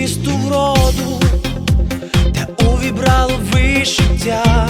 Чисту вроду, та увібрало вишиття,